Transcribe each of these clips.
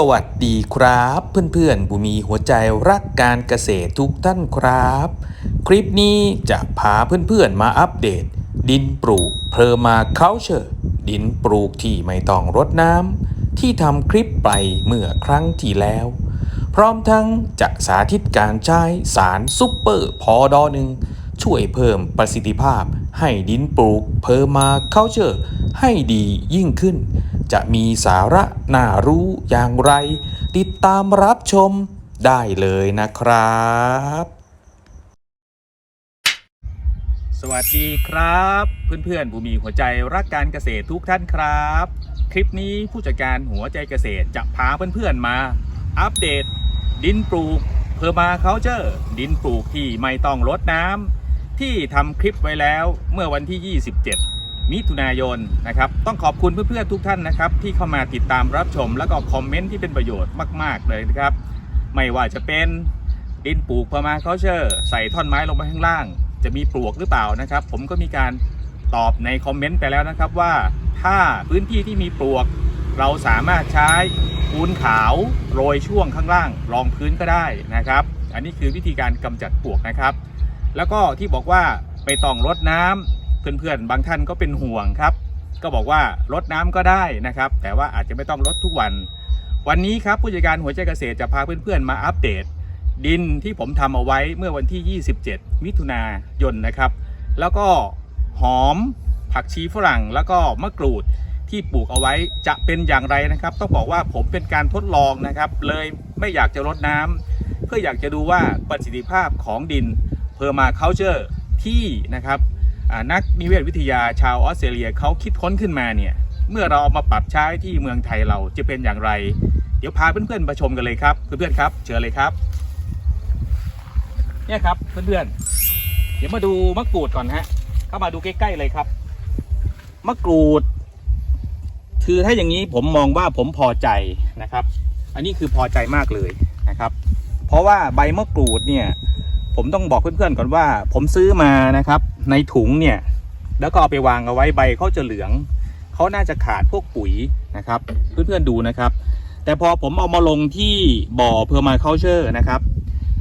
สวัสดีครับเพื่อนๆผู้มีหัวใจรักการเกษตรทุกท่านครับ คลิปนี้จะพาเพื่อนๆมาอัปเดต ดินปลูกเพอร์มาเคาเชอร์ดินปลูกที่ไม่ต้องรดน้ำที่ทำคลิปไปเมื่อครั้งที่แล้ว พร้อมทั้งจะสาธิตการใช้สารซุปเปอร์พอดอหนึ่ง ช่วยเพิ่มประสิทธิภาพ ให้ดินปลูกเพอร์มาเคาเจอร์ให้ดียิ่งขึ้น จะมีสาระน่ารู้อย่างไร ติดตามรับชมได้เลยนะครับ สวัสดีครับ เพื่อนๆผู้มีหัวใจรักการเกษตรทุกท่านครับ คลิปนี้ผู้จัดการหัวใจเกษตรจะพาเพื่อนๆมา อัปเดต ดินปลูกเพอร์มาเคาเจอร์ดินปลูกที่ไม่ต้องรดน้ำ ที่ทำคลิปไว้แล้วเมื่อวันที่ 27 มิถุนายนนะครับ ต้องขอบคุณเพื่อนๆทุกท่านนะครับ ที่เข้ามาติดตามรับชม แล้วก็คอมเมนต์ที่เป็นประโยชน์มาก ๆ เลยนะครับ ไม่ว่าจะเป็นดินปลูกพมาเคาเจอร์ใส่ท่อนไม้ลงไปข้างล่าง จะมีปลวกหรือเปล่านะครับ ผมก็มีการตอบในคอมเมนต์ไปแล้วนะครับว่าถ้าพื้นที่ที่มีปลวก เราสามารถใช้ปูนขาวโรยช่วงข้างล่างรองพื้นก็ได้นะครับ อันนี้คือวิธีการกำจัดปลวกนะครับ แล้วก็ที่บอกว่าไปต้องรดน้ำเพื่อนๆบางท่านก็เป็นห่วงครับ ก็บอกว่ารดน้ำก็ได้นะครับ แต่ว่าอาจจะไม่ต้องรดทุกวัน วันนี้ครับผู้จัดการหัวใจเกษตรจะพาเพื่อนๆมาอัปเดต ดินที่ผมทำเอาไว้เมื่อวันที่ 27 มิถุนายนนะครับ แล้วก็หอมผักชีฝรั่งแล้วก็มะกรูดที่ปลูกเอาไว้จะเป็นอย่างไรนะครับ ต้องบอกว่าผมเป็นการทดลองนะครับ เลยไม่อยากจะรดน้ำเพื่ออยากจะดูว่าประสิทธิภาพของดิน เพอร์มาเคาเจอร์ที่นะครับนักนิเวศวิทยาชาวออสเตรเลียเขาคิดค้นขึ้นมาเนี่ยเมื่อเราเอามาปรับใช้ที่เมืองไทยเราจะเป็นอย่างไร เดี๋ยวพาเพื่อนๆมาชมกันเลยครับเพื่อนๆครับ เชิญเลยครับเนี่ยครับเพื่อนๆ เดี๋ยวมาดูมะกรูดก่อนฮะ เข้ามาดูใกล้ๆเลยครับ มะกรูด คือถ้าอย่างนี้ผมมองว่าผมพอใจนะครับ อันนี้คือพอใจมากเลยนะครับ เพราะว่าใบมะกรูดเนี่ย ผมต้องบอกเพื่อนๆก่อนว่า ผมซื้อมานะครับ ในถุงเนี่ย แล้วก็เอาไปวางเอาไว้ใบเขาจะเหลืองเขาน่าจะขาดพวกปุ๋ยนะครับ เพื่อนๆดูนะครับ แต่พอผมเอามาลงที่บ่อเพอร์มาเคาเชอร์นะครับ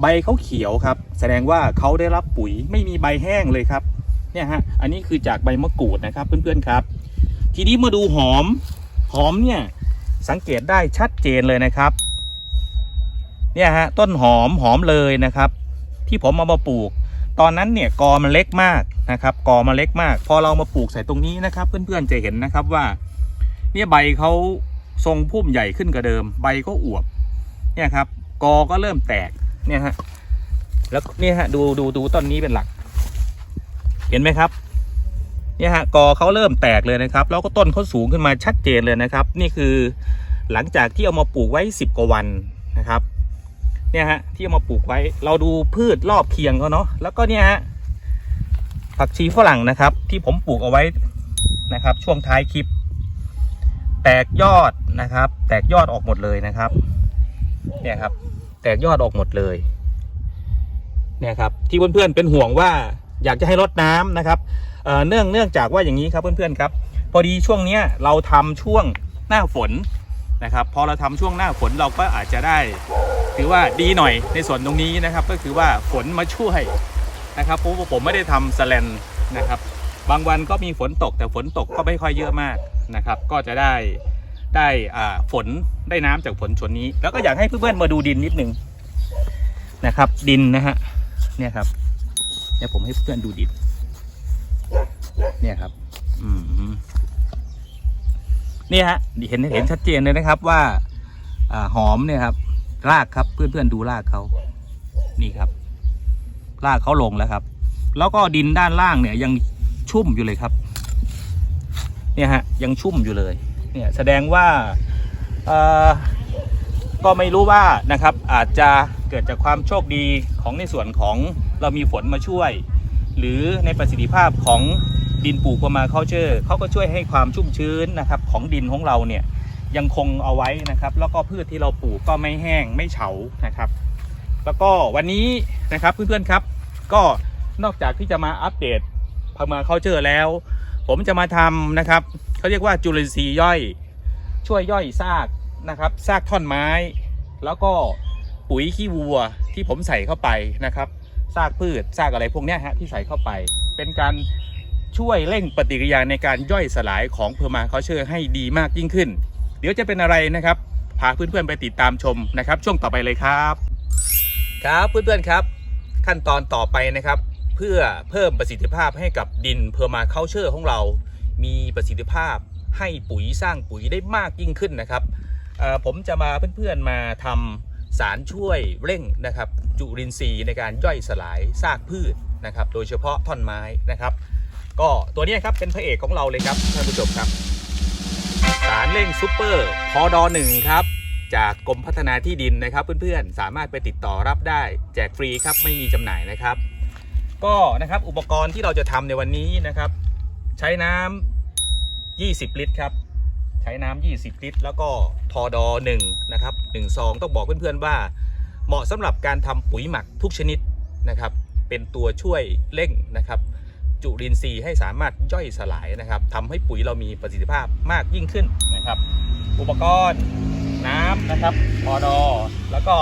ใบเขาเขียวครับ แสดงว่าเขาได้รับปุ๋ยไม่มีใบแห้งเลยครับเนี่ยฮะอันนี้คือจากใบมะกรูดนะครับ เพื่อนๆครับ ทีนี้มาดูหอมหอมเนี่ยสังเกตได้ชัดเจนเลยนะครับ เนี่ยฮะต้นหอมหอมเลยนะครับ ที่ผมเอามาปลูก ตอนนั้นเนี่ยกอมันเล็กมากนะครับกอมันเล็กมาก พอเรามาปลูกใส่ตรงนี้นะครับ เพื่อนๆจะเห็นนะครับว่า เนี่ยใบเขาทรงพุ่มใหญ่ขึ้นกว่าเดิม ใบก็อวบเนี่ยครับกอก็เริ่มแตกเนี่ยฮะแล้วเนี่ยฮะดูดูดูต้นนี้เป็นหลัก เห็นไหมครับเนี่ยฮะกอเขาเริ่มแตกเลยนะครับ แล้วก็ต้นเขาสูงขึ้นมาชัดเจนเลยนะครับ นี่คือหลังจากที่เอามาปลูกไว้สิบกว่าวันนะครับ เนี่ยฮะที่เอามาปลูกไว้ เราดูพืชรอบเคียงเขาเนาะแล้วก็เนี่ยฮะผักชีฝรั่งนะครับ ที่ผมปลูกเอาไว้นะครับ ช่วงท้ายคลิป แตกยอดนะครับ แตกยอดออกหมดเลยนะครับ เนี่ยครับ แตกยอดออกหมดเลย เนี่ยครับ ที่เพื่อนๆเป็นห่วงว่าอยากจะให้รดน้ำนะครับเอ่อเนื่องเนื่องจากว่าอย่างนี้ครับเพื่อนๆครับ พอดีช่วงเนี้ยเราทำช่วงหน้าฝน นะครับพอเราทำช่วงหน้าฝนเราก็อาจจะได้ถือว่าดีหน่อยในส่วนตรงนี้นะครับ ก็คือว่าฝนมาช่วยนะครับเพราะว่าผมไม่ได้ทำสแลนนะครับ บางวันก็มีฝนตกแต่ฝนตกก็ไม่ค่อยเยอะมากนะครับ ก็จะได้ได้อ่าฝนได้น้ำจากฝนชนนี้ แล้วก็อยากให้เพื่อนๆมาดูดินนิดนึงนะครับ ดินนะฮะเนี่ยครับเนี่ยผมให้เพื่อนดูดินเนี่ยครับ อืม นี่ยฮะเห็นเห็นชัดเจนเลยนะครับว่าอ่าหอมเนี่ยครับ รากครับเพื่อนๆดูรากเขานี่ครับ รากเขาลงแล้วครับ แล้วก็ดินด้านล่างเนี่ยยังชุ่มอยู่เลยครับ เนี่ยฮะยังชุ่มอยู่เลย เนี่ยแสดงว่าเอ่อก็ไม่รู้ว่านะครับ อาจจะเกิดจากความโชคดีของในส่วนของเรามีฝนมาช่วย หรือในประสิทธิภาพของ ดินปลูกประมาเคาเจอร์เขาก็ช่วยให้ความชุ่มชื้นนะครับของดินของเราเนี่ยยังคงเอาไว้นะครับ แล้วก็พืชที่เราปลูกก็ไม่แห้งไม่เฉานะครับ แล้วก็วันนี้นะครับเพื่อนๆครับ ก็นอกจากที่จะมาอัปเดตพามาเคาเจอแล้ว ผมจะมาทำนะครับเขาเรียกว่าจุลินทรีย์ย่อย ช่วยย่อยซากนะครับซากท่อนไม้ แล้วก็ปุ๋ยขี้วัวที่ผมใส่เข้าไปนะครับซากพืชซากอะไรพวกนี้ฮะที่ใส่เข้าไป เป็นการ ช่วยเร่งปฏิกิริยาในการย่อยสลายของเพอร์มาเขาเชอร์ให้ดีมากยิ่งขึ้น เดี๋ยวจะเป็นอะไรนะครับพาเพื่อนๆไปติดตามชมนะครับ ช่วงต่อไปเลยครับ ครับเพื่อนๆครับ ขั้นตอนต่อไปนะครับ เพื่อเพิ่มประสิทธิภาพให้กับดินเพอร์มาเคาเชอร์ของเรา มีประสิทธิภาพให้ปุ๋ยสร้างปุ๋ยได้มากยิ่งขึ้นนะครับผมจะมาเพื่อนๆมาทำสารช่วยเร่งนะครับ จุลินทรีย์ในการย่อยสลายซากพืชนะครับ โดยเฉพาะท่อนไม้นะครับ ก็ตัวนี้ครับเป็นพระเอกของเราเลยครับท่านผู้ชมครับ สารเร่งซูเปอร์พอดอหนึ่งครับจากกรมพัฒนาที่ดินนะครับ เพื่อนๆ สามารถไปติดต่อรับได้ แจกฟรีครับไม่มีจำหน่ายนะครับ ก็นะครับอุปกรณ์ที่เราจะทำในวันนี้นะครับ ใช้น้ำ20 ลิตรครับใช้น้ำ20 ลิตร แล้วก็ทอดอ1นะครับ1ซองต้องบอกเพื่อนๆว่า เหมาะสำหรับการทำปุ๋ยหมักทุกชนิดนะครับ เป็นตัวช่วยเร่งนะครับ จุลินทรีย์ให้สามารถย่อยสลายนะครับทำให้ปุ๋ยเรามีประสิทธิภาพมากยิ่งขึ้นนะครับ อุปกรณ์น้ำนะครับพอดอแล้วก็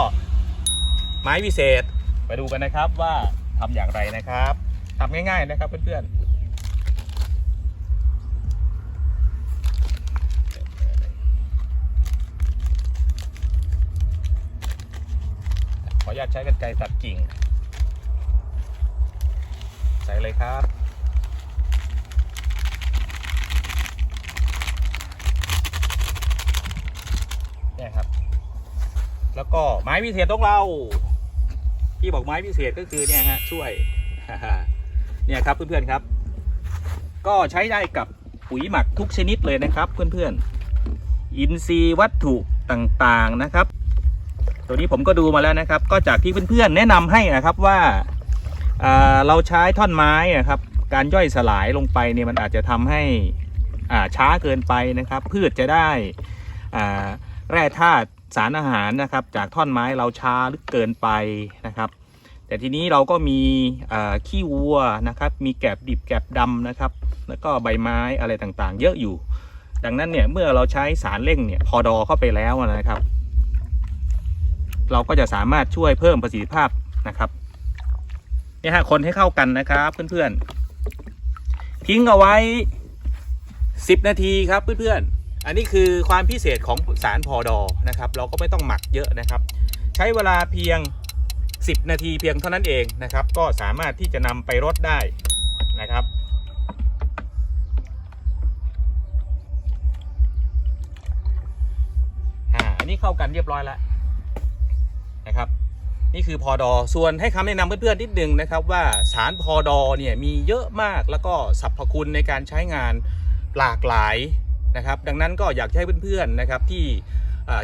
ไม้วิเศษไปดูกันนะครับว่าทำอย่างไรนะครับทำง่าย ๆนะครับเพื่อนๆขออนุญาตใช้กันไกรตัดกิ่ง ใส่เลยครับ เนี่ยครับ แล้วก็ไม้พิเศษของเราที่บอกไม้พิเศษก็คือเนี่ยฮะช่วยเนี่ยครับเพื่อนๆครับ ก็ใช้ได้กับปุ๋ยหมักทุกชนิดเลยนะครับ เพื่อนๆอินทรีย์วัตถุต่างๆนะครับ ตัวนี้ผมก็ดูมาแล้วนะครับ ก็จากที่เพื่อนๆแนะนำให้นะครับว่าอ่าเราใช้ท่อนไม้นะครับ การย่อยสลายลงไปเนี่ยมันอาจจะทำให้ช้าเกินไปนะครับ พืชจะได้แร่ธาตุ สารอาหารนะครับ จากท่อนไม้เราช้าหรือเกินไปนะครับ แต่ทีนี้เราก็มีขี้วัวนะครับ มีแกบดิบแกบดำนะครับ แล้วก็ใบไม้อะไรต่างๆ เยอะอยู่ ดังนั้นเนี่ยเมื่อเราใช้สารเร่งเนี่ยพอดอเข้าไปแล้วนะครับ เราก็จะสามารถช่วยเพิ่มประสิทธิภาพนะครับเนี่ยฮะคนให้เข้ากันนะครับเพื่อนๆทิ้งเอาไว้ 10 นาทีครับเพื่อนๆ อันนี้คือความพิเศษของสารพอดอนะครับ เราก็ไม่ต้องหมักเยอะนะครับ ใช้เวลาเพียง 10 นาทีเพียงเท่านั้นเองนะครับ ก็สามารถที่จะนำไปรดได้นะครับอ่าอันนี้เข้ากันเรียบร้อยแล้วนะครับ นี่คือพอดอส่วนให้คำแนะนำเพื่อนๆนิดนึงนะครับ ว่าสารพอดอเนี่ยมีเยอะมากแล้วก็สรรพคุณในการใช้งานหลากหลาย นะครับ ดังนั้นก็อยากให้เพื่อนๆนะครับที่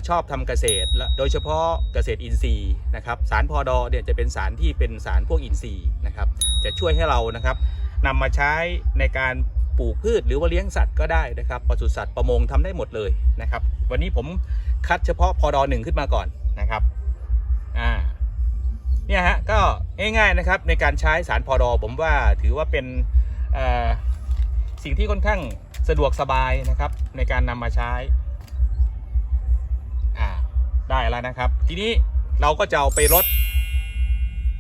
ชอบทำเกษตรและโดยเฉพาะเกษตรอินทรีย์นะครับ สารพอดอเนี่ยจะเป็นสารที่เป็นสารพวกอินทรีย์นะครับ จะช่วยให้เรานะครับนำมาใช้ในการปลูกพืชหรือว่าเลี้ยงสัตว์ก็ได้นะครับปศุสัตว์ประมงทำได้หมดเลยนะครับ วันนี้ผมคัดเฉพาะพอดอหนึ่งขึ้นมาก่อนนะครับอ่าเนี่ยฮะก็ง่ายๆนะครับในการใช้สารพอดอผมว่าถือว่าเป็นอ่อสิ่งที่ค่อนข้าง สะดวกสบายนะครับในการนำมาใช้ได้แล้วนะครับ ทีนี้เราก็จะเอาไปลด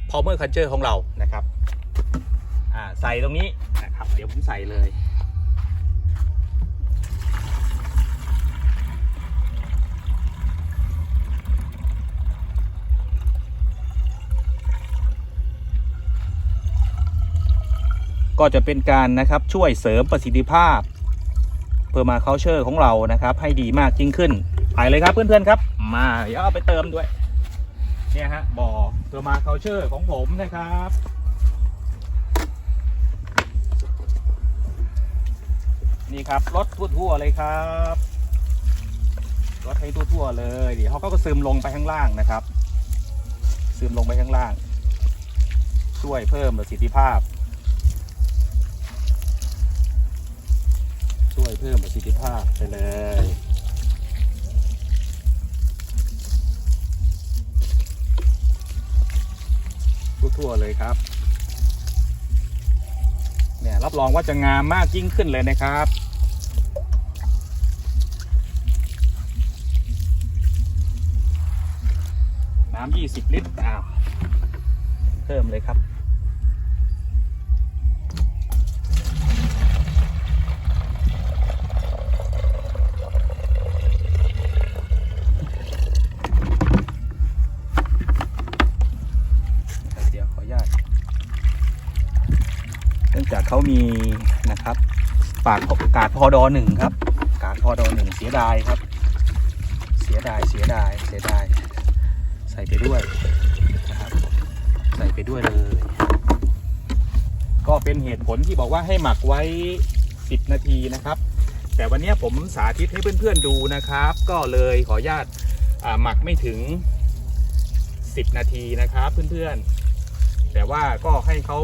พอเมอร์คันเจอของเรานะครับอ่าใส่ตรงนี้นะครับ เดี๋ยวผมใส่เลย ก็จะเป็นการนะครับช่วยเสริมประสิทธิภาพ เพื่อมาเคาเชอร์ของเรานะครับ ให้ดีมากยิ่งขึ้น ไปเลยครับเพื่อนๆครับ มาเดี๋ยวเอาไปเติมด้วย เนี่ยฮะบ่อเพื่อมาเคาเชอร์ของผมนะครับนี่ครับรถทั่วๆเลยครับรถให้ทั่วๆเลยเดี๋ยวเขาก็ซึมลงไปข้างล่างนะครับ ซึมลงไปข้างล่าง ช่วยเพิ่มประสิทธิภาพ เพิ่มประสิทธิภาพไปเลยทั่วๆเลยครับเนี่ยรับรองว่าจะงามมากยิ่งขึ้นเลยนะครับน้ำยี่สิบลิตรอ้าวเพิ่มเลยครับเดี๋ยวขออนุญาต เขามีนะครับ ปากกาดพอดอหนึ่งครับ กาดพอดอหนึ่งเสียดายครับ เสียดายเสียดายเสียดาย ใส่ไปด้วยนะครับใส่ไปด้วยเลย ก็เป็นเหตุผลที่บอกว่าให้หมักไว้ 10 นาทีนะครับ แต่วันนี้ผมสาธิตให้เพื่อนๆดูนะครับ ก็เลยขออนุญาตหมักไม่ถึง 10 นาทีนะครับเพื่อนๆแต่ว่าก็ให้เขา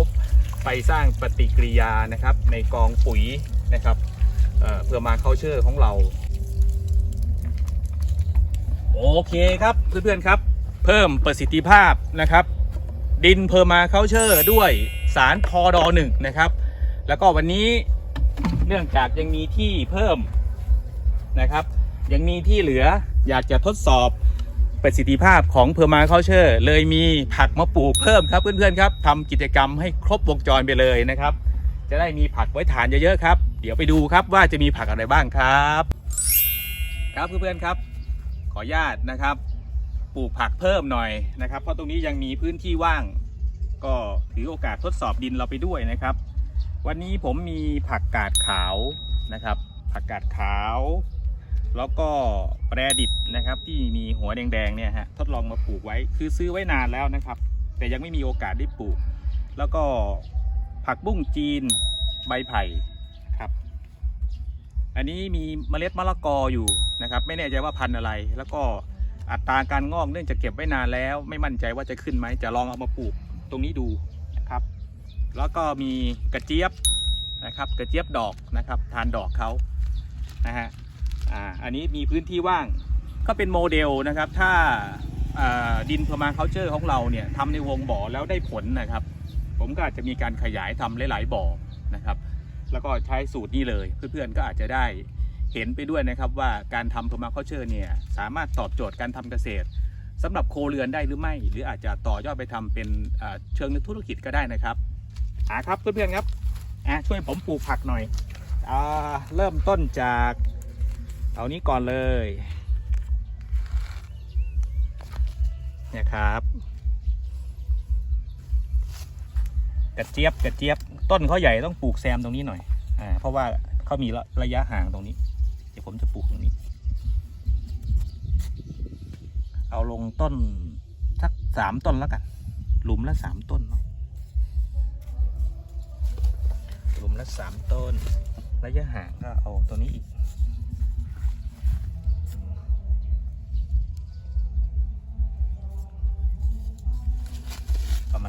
ไปสร้างปฏิกิริยานะครับในกองปุ๋ยนะครับเเพื่อมาเข้าเชื่อของเรา โอเคครับเพื่อนๆครับ เพิ่มประสิทธิภาพนะครับ ดินเพอร์มาเคาเชอร์ด้วยสารพอดอหนึ่งนะครับ แล้วก็วันนี้เนื่องจากยังมีที่เพิ่มนะครับ ยังมีที่เหลืออยากจะทดสอบ ประสิทธิภาพของเพอร์มาเคาเชอร์เลยมีผักมาปลูกเพิ่มครับเพื่อนๆครับทำกิจกรรมให้ครบวงจรไปเลยนะครับ จะได้มีผักไว้ทานเยอะๆครับ เดี๋ยวไปดูครับว่าจะมีผักอะไรบ้างครับ ครับเพื่อนๆครับ ขออนุญาตนะครับ ปลูกผักเพิ่มหน่อยนะครับ เพราะตรงนี้ยังมีพื้นที่ว่าง ก็ถือโอกาสทดสอบดินเราไปด้วยนะครับ วันนี้ผมมีผักกาดขาวนะครับ ผักกาดขาว แล้วก็แปรดิบนะครับที่มีหัวแดงๆเนี่ยฮะทดลองมาปลูกไว้คือซื้อไว้นานแล้วนะครับ แต่ยังไม่มีโอกาสได้ปลูก แล้วก็ผักบุ้งจีนใบไผ่ครับ อันนี้มีเมล็ดมะละกออยู่นะครับ ไม่แน่ใจว่าพันธุ์อะไร แล้วก็อัตราการงอกเนื่องจากเก็บไว้นานแล้ว ไม่มั่นใจว่าจะขึ้นไหมจะลองเอามาปลูกตรงนี้ดูนะครับ แล้วก็มีกระเจี๊ยบนะครับ กระเจี๊ยบดอกนะครับ ทานดอกเขานะฮะ อ่าอันนี้มีพื้นที่ว่างก็เป็นโมเดลนะครับ ถ้าดินพมาเคาเจอร์ของเราเนี่ยทำในวงบ่อแล้วได้ผลนะครับ ผมก็อาจจะมีการขยายทำหลาย ๆ บ่อนะครับ แล้วก็ใช้สูตรนี้เลยเพื่อนๆก็อาจจะได้เห็นไปด้วยนะครับว่าการทำ permaculture เนี่ยสามารถตอบโจทย์การทำเกษตรสำหรับโคเรือนได้หรือไม่ หรืออาจจะต่อยอดไปทำเป็นเชิงธุรกิจก็ได้นะครับอ่าครับเพื่อนๆครับอ่าช่วยผมปลูกผักหน่อยอ่าเริ่มต้นจาก เอานี้ก่อนเลยเนี่ยครับกระเจี๊ยบกระเจี๊ยบต้นเขาใหญ่ต้องปลูกแซมตรงนี้หน่อยอ่าเพราะว่าเขามีระยะห่างตรงนี้ เดี๋ยวผมจะปลูกตรงนี้ เอาลงต้นสักสามต้นแล้วกัน หลุมละสามต้นเนาะหลุมละสามต้น ระยะห่างก็เอาตัวนี้อีก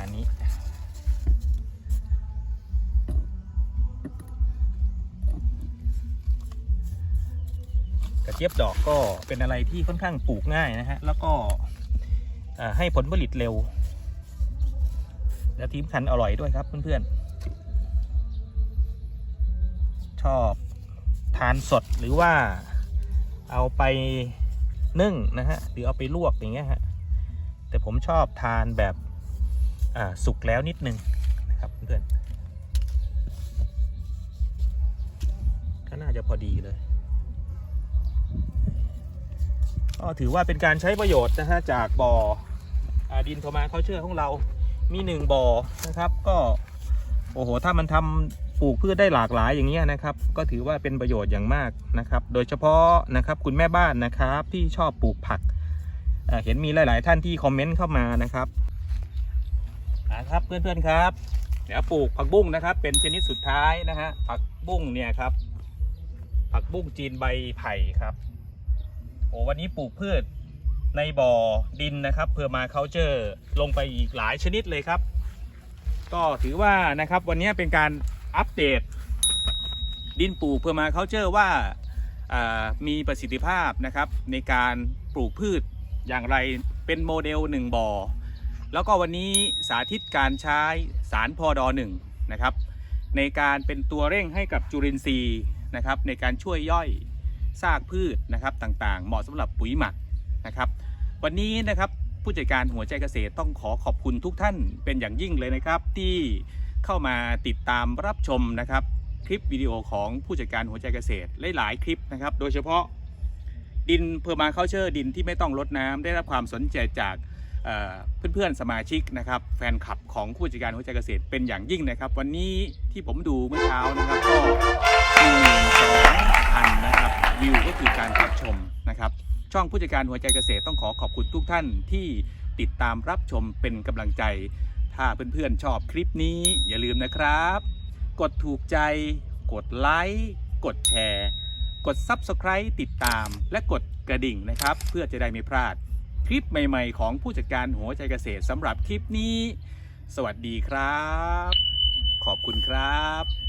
ณนี้ กระเจี๊ยบดอกก็เป็นอะไรที่ค่อนข้างปลูกง่ายนะฮะ แล้วก็ให้ผลผลิตเร็ว และทีมคันอร่อยด้วยครับเพื่อนๆ ชอบทานสดหรือว่าเอาไปนึ่งนะฮะ หรือเอาไปลวกอย่างเงี้ยฮะ แต่ผมชอบทานแบบ สุกแล้วนิดนึงนะครับเพื่อนก็น่าจะพอดีเลยก็ถือว่าเป็นการใช้ประโยชน์นะฮะจากบ่ออาดินโทมาเขาเชื่อของเรามีหนึ่งบ่อนะครับ ก็โอ้โหถ้ามันทำปลูกพืชได้หลากหลายอย่างเงี้ยนะครับ ก็ถือว่าเป็นประโยชน์อย่างมากนะครับ โดยเฉพาะนะครับคุณแม่บ้านนะครับที่ชอบปลูกผักเเห็นมีหลาย ๆ ท่านที่คอมเมนต์เข้ามานะครับ นะครับเพื่อนๆครับเดี๋ยวปลูกผักบุ้งนะครับ เป็นชนิดสุดท้ายนะฮะผักบุ้งเนี่ยครับ ผักบุ้งจีนใบไผ่ครับโอ้วันนี้ปลูกพืชในบ่อดินนะครับเพื่อมาเคาเจอร์ลงไปอีกหลายชนิดเลยครับ ก็ถือว่านะครับวันนี้เป็นการอัปเดต ดินปลูกเพื่อมาเคาเจอร์ว่าอ่ามีประสิทธิภาพนะครับในการปลูกพืชอย่างไรเป็นโมเดลหนึ่งบ่อ แล้วก็วันนี้สาธิตการใช้สารพอดอหนึ่งนะครับ ในการเป็นตัวเร่งให้กับจุลินทรีย์นะครับ ในการช่วยย่อยซากพืชนะครับต่างๆ เหมาะสำหรับปุ๋ยหมักนะครับ วันนี้นะครับผู้จัดการหัวใจเกษตรต้องขอขอบคุณทุกท่านเป็นอย่างยิ่งเลยนะครับ ที่เข้ามาติดตามรับชมนะครับ คลิปวิดีโอของผู้จัดการหัวใจเกษตรหลายๆคลิปนะครับ โดยเฉพาะดินเพอร์มาเคาเชอร์ดินที่ไม่ต้องรดน้ำได้รับความสนใจจาก เพื่อนๆสมาชิกนะครับแฟนคลับของผู้จัดการหัวใจเกษตรเป็นอย่างยิ่งนะครับ วันนี้ที่ผมดูเมื่อเช้านะครับก็หนึ่งหมื่นสองพันนะครับวิวก็คือการรับชมนะครับ ช่องผู้จัดการหัวใจเกษตรต้องขอขอบคุณทุกท่านที่ติดตามรับชมเป็นกำลังใจ ถ้าเพื่อนๆชอบคลิปนี้อย่าลืมนะครับ กดถูกใจ กดไลค์กดแชร์ กด Subscribe ติดตาม และกดกระดิ่งนะครับ เพื่อจะได้ไม่พลาด คลิปใหม่ ๆ ของผู้จัดการหัวใจเกษตรสำหรับคลิปนี้ สวัสดีครับ ขอบคุณครับ